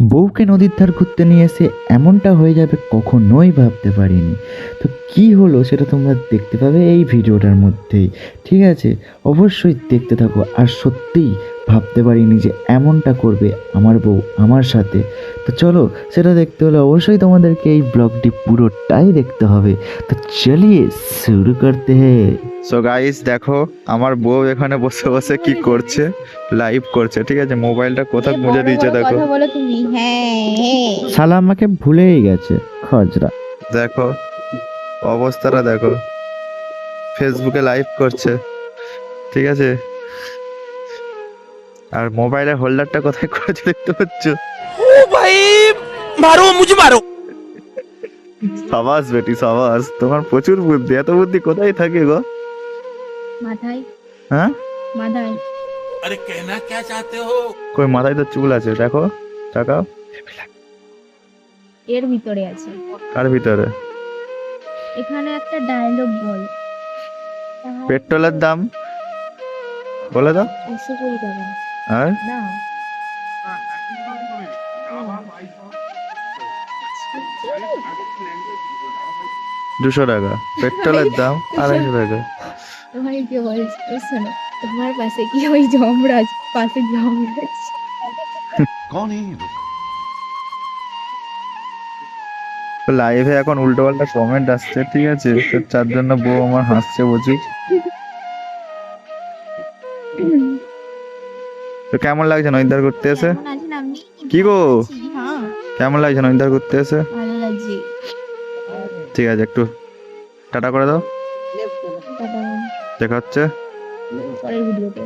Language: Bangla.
বউকে নদীর ধার ঘুরতে নিয়ে এসে এমনটা হয়ে যাবে কখনোই ভাবতে পারিনি। তো কি হলো সেটা তোমরা দেখতে পাবে এই ভিডিওটার মধ্যেই। ঠিক আছে? অবশ্যই দেখতে থাকো। আর সত্যিই ভাবতে পারিনি যে এমনটা করবে আমার বউ আমার সাথে। তো চলো সেটা দেখতে হলে অবশ্যই তোমাদেরকে এই ব্লগটি পুরোটাই দেখতে হবে। তো চলিয়ে শুরু করতে হ্যাঁ সো গাইস দেখো আমার বউ এখানে বসে বসে কি করছে? লাইভ করছে ঠিক আছে? মোবাইলটা কোথায় মুজে দিয়েছে দেখো। শালা আমাকে ভুলেই গেছে খজরা। দেখো অবস্থাটা দেখো। ফেসবুকে লাইভ করছে ঠিক আছে? আর মোবাইলের হোল্ডারটা কোথায় করেছে দেখতে পাচ্ছো? ও ভাই মারো মুঝে মারো। সাবাস বেটি সাবাস। তোমার প্রচুর বুদ্ধি এত বুদ্ধি কোথায় থাকে গো? হ্যাঁ? মাথায়। আরে কেনা কে চাতে হো কই মাথায় তো চুল আছে দেখো তাকাও। এর ভিতরে আছে। কার ভিতরে? এখানে একটা ডায়লগ বল। পেট্রোলের দাম বলে দাও। একশো কুড়ি টাকা। আর? দুশো টাকা। পেট্রোলের দাম আড়াইশো টাকা। তোমার কি বলছে শোনো তোমার পাশে কি ওই যমরাজ? পাশে যমরাজ। কোন লাইভে এখন উল্টো পাল্টা কমেন্ট আসছে ঠিক আছে? তার জন্য বউ আমার হাসছে বুঝি। তো কেমন লাগছে নইদার করতে এসে? কি গো? হ্যাঁ। কেমন লাগছে নইদার করতে এসে? ঠিক আছে একটু টাটা করে দাও। দেখাচ্ছে। পরের ভিডিওতে।